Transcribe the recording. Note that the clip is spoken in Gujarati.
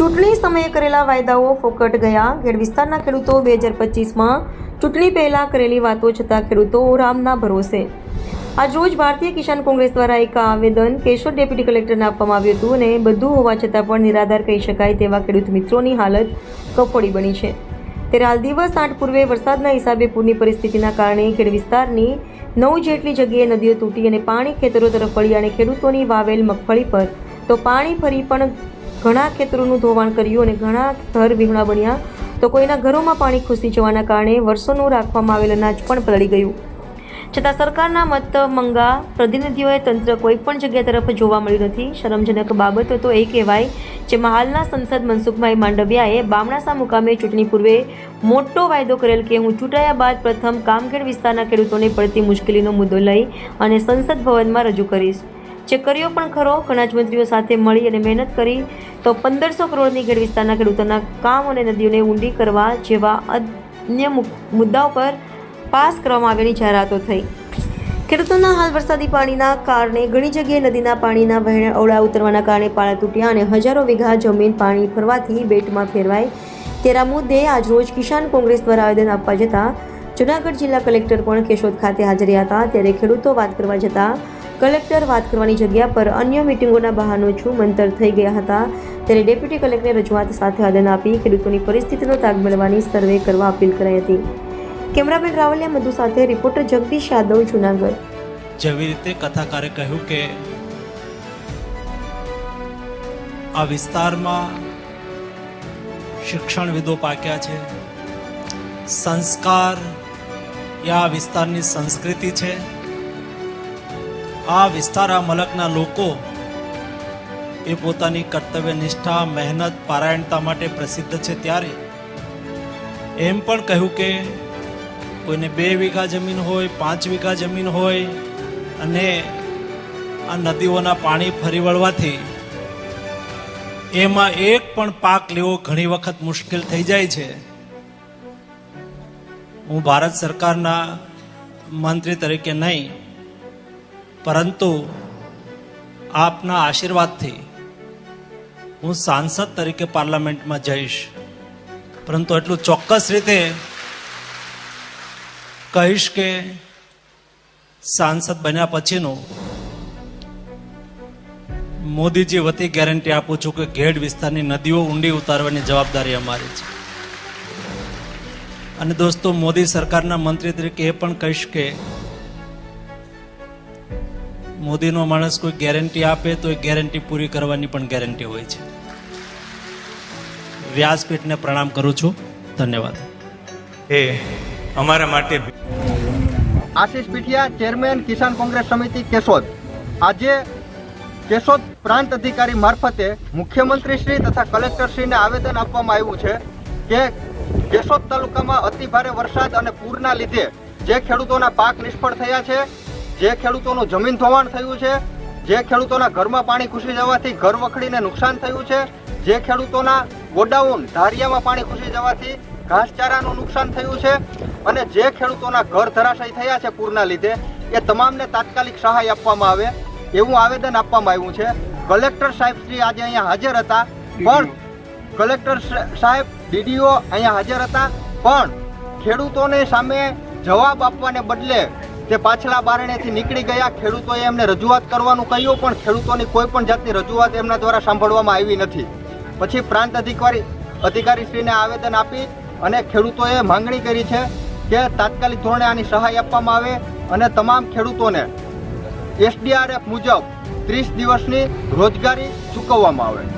ચૂંટણી સમયે કરેલા વાયદાઓ ફોકટ ગયા. ખેડ વિસ્તારના ખેડૂતો બે હજાર પચીસમાં ચૂંટણી પહેલાં કરેલી વાતો છતાં ખેડૂતો રામના ભરોસે. આજ રોજ ભારતીય કિસાન કોંગ્રેસ દ્વારા એક આવેદન કેશોદ ડેપ્યુટી કલેક્ટરને આપવામાં આવ્યું હતું અને બધું હોવા છતાં પણ નિરાધાર કહી શકાય તેવા ખેડૂત મિત્રોની હાલત કફોડી બની છે. ત્યારે હાલ દિવસ આઠ પૂર્વે વરસાદના હિસાબે પૂરની પરિસ્થિતિના કારણે ખેડ વિસ્તારની નવ જેટલી જગ્યાએ નદીઓ તૂટી અને પાણી ખેતરો તરફ વળી અને ખેડૂતોની વાવેલ મગફળી પર તો પાણી ફરી પણ ઘણા ખેતરોનું ધોવાણ કર્યું અને ઘણા ઘર વિહોણા બન્યા. તો કોઈના ઘરોમાં પાણી ઘૂસી જવાના કારણે વર્ષોનું રાખવામાં આવેલ અનાજ પણ પલળી ગયું. છતાં સરકારના મત મંગા પ્રતિનિધિઓએ તંત્ર કોઈ પણ જગ્યા તરફ જોવા મળ્યું નથી. શરમજનક બાબત તો એ કહેવાય જેમાં હાલના સંસદ મનસુખભાઈ માંડવિયાએ બામણાસા મુકામે ચૂંટણી પૂર્વે મોટો વાયદો કરેલ કે હું ચૂંટાયા બાદ પ્રથમ કામગેર વિસ્તારના ખેડૂતોને પડતી મુશ્કેલીનો મુદ્દો લઈ અને સંસદ ભવનમાં રજૂ કરીશ. જે કર્યો, પણ ખરો. ઘણા જ મંત્રીઓ સાથે મળી અને મહેનત કરી. તો પંદરસો કરોડની ખેડ વિસ્તારના ખેડૂતોના કામ અને નદીઓને ઊંડી કરવા જેવા અન્ય મુદ્દાઓ પર પાસ કરવામાં આવેલી જાહેરાતો થઈ. ખેડૂતોના હાલ વરસાદી પાણીના કારણે ઘણી જગ્યાએ નદીના પાણીના વહેણ અવળા ઉતરવાના કારણે પાળા તૂટ્યા અને હજારો વીઘા જમીન પાણી ફરવાથી બેટમાં ફેરવાય તેના મુદ્દે આજરોજ કિસાન કોંગ્રેસ દ્વારા આવેદન આપવા જતાં જૂનાગઢ જિલ્લા કલેક્ટર પણ કેશોદ ખાતે હાજર હતા. ત્યારે ખેડૂતો વાત કરવા જતાં કલેક્ટર વાત કરવાની જગ્યા પર અન્ય મિટિંગોના બહાનો છું મંતર થઈ ગયા હતા. ત્યારે ડેપ્યુટી કલેક્ટરે રજૂઆત સાથે આદન આપી ખેડૂતોની પરિસ્થિતિનો તાગ મેળવવાની સર્વે કરવા અપીલ કરાઈ હતી. કેમેરામેન રાવલિયા મધુ સાથે રિપોર્ટર જગદીશ યાદવ, જુનાગઢ. જેવી રીતે કથાકારે કહ્યું કે, આ વિસ્તારમાં શિક્ષણવિદો પાક્યા છે. સંસ્કાર આ વિસ્તારની સંસ્કૃતિ છે. આ વિસ્તાર મલકના લોકો એ પોતાની કર્તવ્ય, નિષ્ઠા, મહેનત, પારાયણતા માટે પ્રસિદ્ધ છે ત્યારે એમ પણ કહ્યું કે કોઈને બે વીઘા જમીન હોય, પાંચ વીઘા જમીન હોય અને આ નદીઓના પાણી ફરી વળવાથી એમાં એક પણ પાક લેવો ઘણી વખત મુશ્કેલ થઈ જાય છે. હું ભારત સરકારના મંત્રી તરીકે નહીં પરંતુ આપના આશીર્વાદથી હું સાંસદ તરીકે પાર્લામેન્ટમાં જઈશ. પરંતુ એટલું ચોક્કસ રીતે કહીશ કે સાંસદ બન્યા પછીનું મોદીજી વતી ગેરંટી આપું છું કે ઘેડ વિસ્તારની નદીઓ ઊંડી ઉતારવાની જવાબદારી અમારી છે. અને દોસ્તો, મોદી સરકારના મંત્રી તરીકે એ પણ કહીશ કે મોદીનો માણસ કોઈ ગેરંટી આપે તો એ ગેરંટી પૂરી કરવાની પણ ગેરંટી હોય છે. વ્યાસપીઠને પ્રણામ કરું છું. ધન્યવાદ. એ અમારા માટે આશીષ પીઠિયા ચેરમેન કિસાન કોંગ્રેસ સમિતિ કેશોદ. આજે કેશોદ પ્રાંત અધિકારી મારફતે મુખ્યમંત્રી શ્રી તથા કલેક્ટર શ્રીને આવેદન આપવામાં આવ્યું છે કે કેશોદ તાલુકામાં અતિભારે વરસાદ અને પૂરના લીધે જે ખેડૂતોના પાક નિષ્ફળ થયા છે જે ખેડૂતોનું જમીન ધોવાણ થયું છે, જે ખેડૂતોના ઘરમાં પાણી ઘૂસી જવાથી ઘર વખડીને નુકસાન થયું છે, જે ખેડૂતોના ગોડાઉન ધારિયામાં પાણી ઘૂસી જવાથી ઘાસચારાનું નુકસાન થયું છે અને જે ખેડૂતોના ઘર ધરાશય થયા છે પૂરના લીધે, એ તમામને તાત્કાલિક સહાય આપવામાં આવે, એવું આવેદન આપવામાં આવ્યું છે. કલેક્ટર સાહેબ શ્રી આજે અહીંયા હાજર હતા, પણ કલેક્ટર સાહેબ, ડીડીઓ અહીંયા હાજર હતા, પણ ખેડૂતોને સામે જવાબ આપવાને બદલે તે પાછલા બારણેથી નીકળી ગયા, ખેડૂતોએ એમને રજૂઆત કરવાનું કહ્યું, પણ ખેડૂતોની કોઈ પણ જાતની રજૂઆત એમના દ્વારા સાંભળવામાં આવી નથી. પછી પ્રાંત અધિકારી અધિકારીશ્રીને આવેદન આપી અને ખેડૂતોએ માંગણી કરી છે કે તાત્કાલિક ધોરણે આની સહાય આપવામાં આવે અને તમામ ખેડૂતોને એસડીઆરએફ મુજબ ત્રીસ દિવસની રોજગારી ચૂકવવામાં આવે.